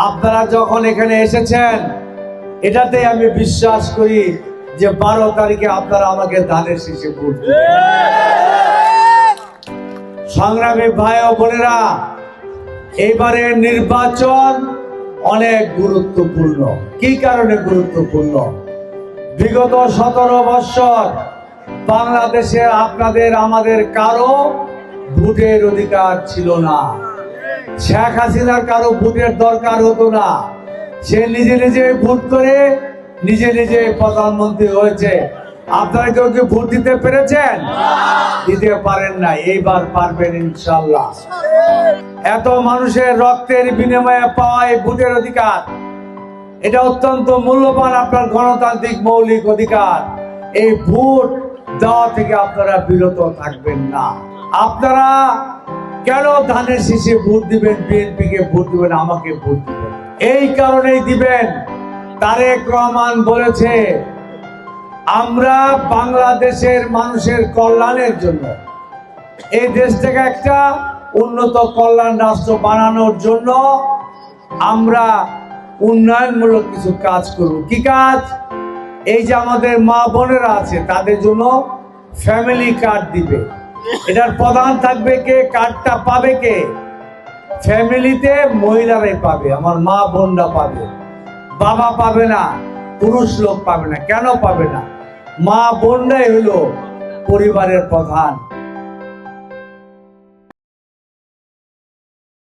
আপনারা যখন এখানে এসেছেন, এটাতে আমি বিশ্বাস করি যে বারো তারিখে আপনারা আমাকে ধানের শীষে ভোট সংগ্রামী ভাই ও বোনেরা এবারে নির্বাচন অনেক গুরুত্বপূর্ণ। কি কারণে গুরুত্বপূর্ণ? বিগত সতেরো বৎসর বাংলাদেশে আপনাদের, আমাদের কারও ভোটের অধিকার ছিল না। শেখ হাসিনার কারও ভোটের দরকার হতো না। সে নিজে নিজে ভোট করে নিজে নিজে প্রধানমন্ত্রী হয়েছে। আপনারা কেউ কি ভোট দিতে পেরেছেন? দিতে পারেন না এইবার পারবেন ইনশাল্লাহ এত মানুষের রক্তের বিনিময়ে পাওয়া এই ভোটের অধিকার। এটা অত্যন্ত মূল্যবান আপনার গণতান্ত্রিক মৌলিক অধিকার। এই ভোট দেওয়া থেকে আপনারা বিরত থাকবেন না। আপনারা কেন ধানের শীষে ভোট দিবেন? বিএনপি কে ভোট দিবেন, আমাকে ভোট দিবেন। এই কারণেই দিবেন। তারেক রহমান বলেছে, আমরা বাংলাদেশের মানুষের কল্যাণের জন্য, এই দেশটাকে একটা উন্নত কল্যাণ রাষ্ট্র বানানোর জন্য আমরা উন্নয়নমূলক কিছু কাজ করব। কি কাজ? এই যে আমাদের মা বোনেরা আছে, তাদের জন্য ফ্যামিলি কার্ড দিবে। এটার প্রধান থাকবে কে? কার্ডটা পাবে কে? ফ্যামিলিতে মহিলারাই পাবে, আমার মা বোনরা পাবে। বাবা পাবে না, পুরুষ লোক পাবে না। কেন পাবে না? মা বোনরাই হলো পরিবারের প্রধান।